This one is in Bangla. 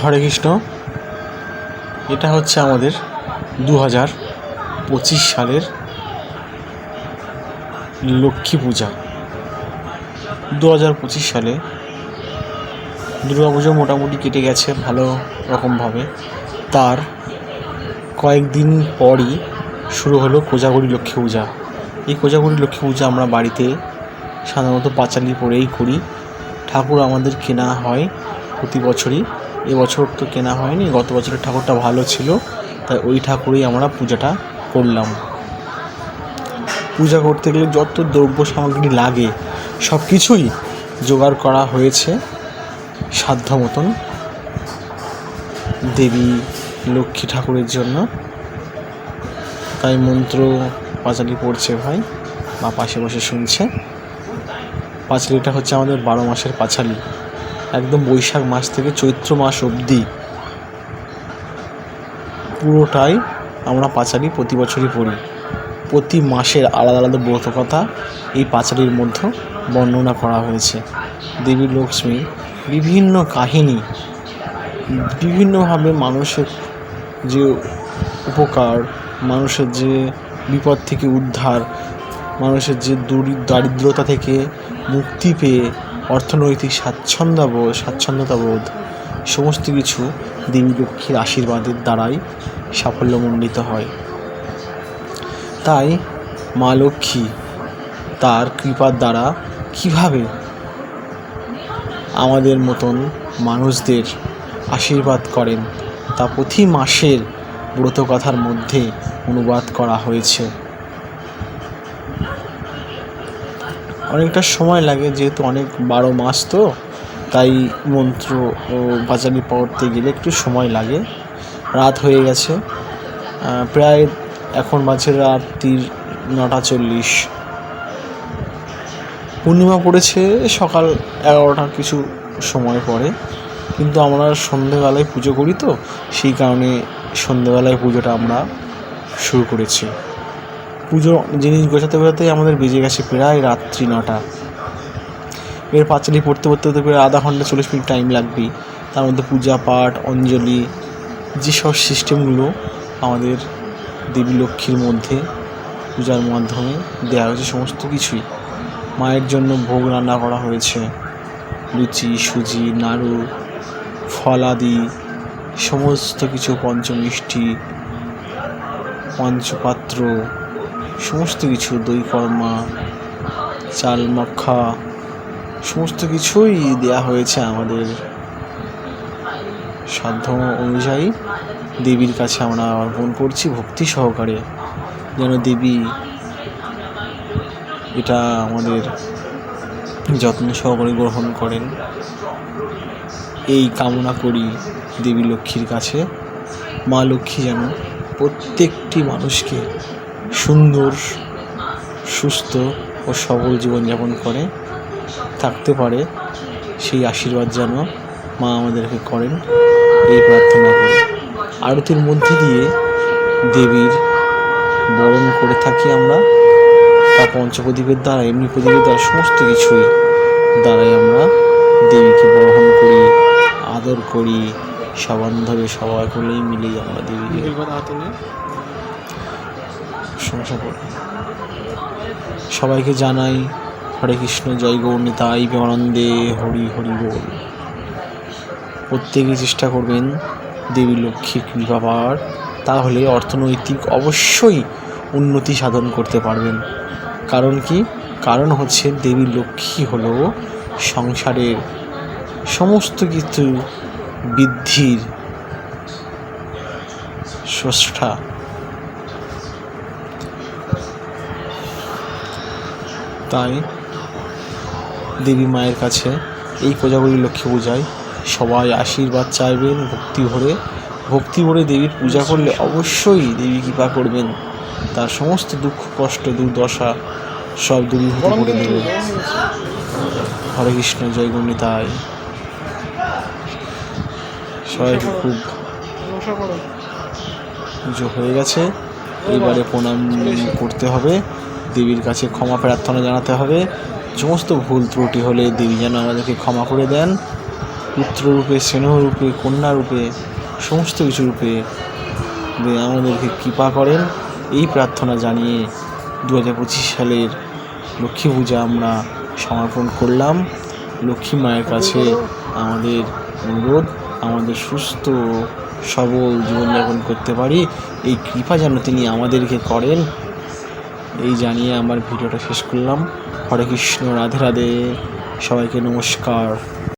হরে কৃষ্ণ। এটা হচ্ছে আমাদের দু হাজার পঁচিশ সালের লক্ষ্মী পূজা। দু হাজার পঁচিশ সালে দুর্গা পুজো মোটামুটি কেটে গেছে ভালো রকমভাবে। তার কয়েকদিন পরই শুরু হলো কোজাগরি লক্ষ্মী পূজা। এই কোজাগরি লক্ষ্মী পূজা আমরা বাড়িতে সাধারণত পাঁচালি পরেই করি। ঠাকুর আমাদের কেনা হয় প্রতি বছরই। এবছর তো কেনা হয়নি, গত বছরের ঠাকুরটা ভালো ছিল, তাই ওই ঠাকুরেই আমরা পূজাটা করলাম। পূজা করতে গেলে যত দ্রব্য সামগ্রী লাগে, সব কিছুই জোগাড় করা হয়েছে সাধ্য মতন দেবী, লক্ষ্মী ঠাকুরের জন্য। তাই মন্ত্র পাঁচালি পড়ছে ভাই বা পাশে বসে শুনছে। পাঁচালিটা হচ্ছে আমাদের বারো মাসের পাঁচালি। একদম বৈশাখ মাস থেকে চৈত্র মাস অবধি। পুরোটাই আমরা পাঁচালি প্রতি বছরই পড়ি। প্রতি মাসের আলাদা আলাদা ব্রত কথা এই পাঁচালির মধ্যে বর্ণনা করা হয়েছে। দেবী লক্ষ্মী, বিভিন্ন কাহিনী, বিভিন্নভাবে মানুষের যে উপকার, মানুষের যে বিপদ থেকে উদ্ধার, মানুষের যে দরি দারিদ্রতা থেকে মুক্তি পেয়ে অর্থনৈতিক স্বাচ্ছন্দ্যবোধ স্বাচ্ছন্দ্যতাবোধ, সমস্ত কিছু দেবী লক্ষ্মীর আশীর্বাদের দ্বারাই সাফল্যমণ্ডিত হয়। তাই মা লক্ষ্মী তার কৃপার দ্বারা কীভাবে আমাদের মতন মানুষদের আশীর্বাদ করেন, তা প্রতি মাসের ব্রতকথার মধ্যে অনুবাদ করা হয়েছে। অনেকটা সময় লাগে, যেহেতু অনেক বারো মাস তো, তাই মন্ত্র ও পাঁচালি পড়তে গেলে একটু সময় লাগে। রাত হয়ে গেছে প্রায় এখন বাজে রাত্রির নটা চল্লিশ। পূর্ণিমা পড়েছে, সকাল এগারোটার কিছু সময় পরে, কিন্তু আমরা সন্ধেবেলায় পুজো করি তো, সেই কারণে সন্ধেবেলায় পুজোটা আমরা শুরু করেছি। পুজো জিনিস গোছাতে গোছাতেই আমাদের বেজে গেছে প্রায় রাত্রি নটা। এর পাঁচালি পড়তে পড়তে পড়তে প্রায় আধা ঘণ্টা চল্লিশ মিনিট টাইম লাগবেই। তার মধ্যে পূজা পাঠ, অঞ্জলি, যেসব সিস্টেমগুলো আমাদের দেবী লক্ষ্মীর মধ্যে পূজার মাধ্যমে দেওয়া হয়েছে, সমস্ত কিছুই। মায়ের জন্য ভোগ রান্না করা হয়েছে। লুচি, সুজি, নাড়ু, ফলাদি, সমস্ত কিছু, পঞ্চমিষ্টি, পঞ্চপাত্র সমস্ত কিছু, দই কর্মা, চাল মাখা সমস্ত কিছুই দেয়া হয়েছে আমাদের সাধ্য অনুযায়ী। দেবীর কাছে আমরা অর্পণ করছি ভক্তি সহকারে, যেন দেবী এটা আমাদের যত্ন সহকারে গ্রহণ করেন। এই কামনা করি দেবী লক্ষ্মীর কাছে। মা লক্ষ্মী যেন প্রত্যেকটি মানুষকে সুন্দর, সুস্থ ও সবল জীবনযাপন করে, থাকতে পারে সেই আশীর্বাদ যেন মা আমাদেরকে করেন এই প্রার্থনা করে। আরতির মধ্যে দিয়ে দেবীর বরণ করে থাকি আমরা। তা পঞ্চপ্রদীপের দ্বারা এমনি প্রদীপের দ্বারা সমস্ত কিছুই দ্বারাই আমরা দেবীকে বরণ করি, আদর করি, সবান্ধবে সবাই করলেই মিলেই আমরা দেবীকে প্রশংসা করি। সবাইকে জানাই হরে কৃষ্ণ, জয় গৌরনিতাই প্রেমানন্দে হরি হরি বল। প্রত্যেকে চেষ্টা করবেন দেবী লক্ষ্মীর কৃপা পাওয়ার। তাহলে অর্থনৈতিক অবশ্যই উন্নতি সাধন করতে পারবেন। কারণ কি? কারণ হচ্ছে দেবী লক্ষ্মী হলো সংসারের সমস্ত কিছু বৃদ্ধির স্রষ্টা। তাই দেবী মায়ের কাছে এই কোজাগরী লক্ষ্মী পূজায় সবাই আশীর্বাদ চাইবেন ভক্তি ভরে। ভক্তি ভরে দেবীর পূজা করলে অবশ্যই দেবী কৃপা করবেন। তার সমস্ত দুঃখ কষ্ট দুর্দশা সব দূরীভূত করে দেবে হরে কৃষ্ণ জয় গণিতায়। সবাইকে খুব পুজো হয়ে গেছে। এবারে প্রণাম করতে হবে। দেবীর কাছে ক্ষমা প্রার্থনা জানাতে হবে। সমস্ত ভুল ত্রুটি হলে দেবী যেন আমাদেরকে ক্ষমা করে দেন। পুত্ররূপে, স্নেহরূপে, কন্যারূপে, সমস্ত কিছু রূপে আমাদেরকে কৃপা করেন। এই প্রার্থনা জানিয়ে দু হাজার পঁচিশ সালের লক্ষ্মী পূজা আমরা সমর্পণ করলাম। লক্ষ্মী মায়ের কাছে আমাদের অনুরোধ, আমাদের সুস্থ সবল জীবনযাপন করতে পারি। এই কৃপা যেন তিনি আমাদেরকে করেন। এই জানিয়ে আমার ভিডিওটা শেষ করলাম। হরে কৃষ্ণ রাধে রাধে। সবাইকে নমস্কার।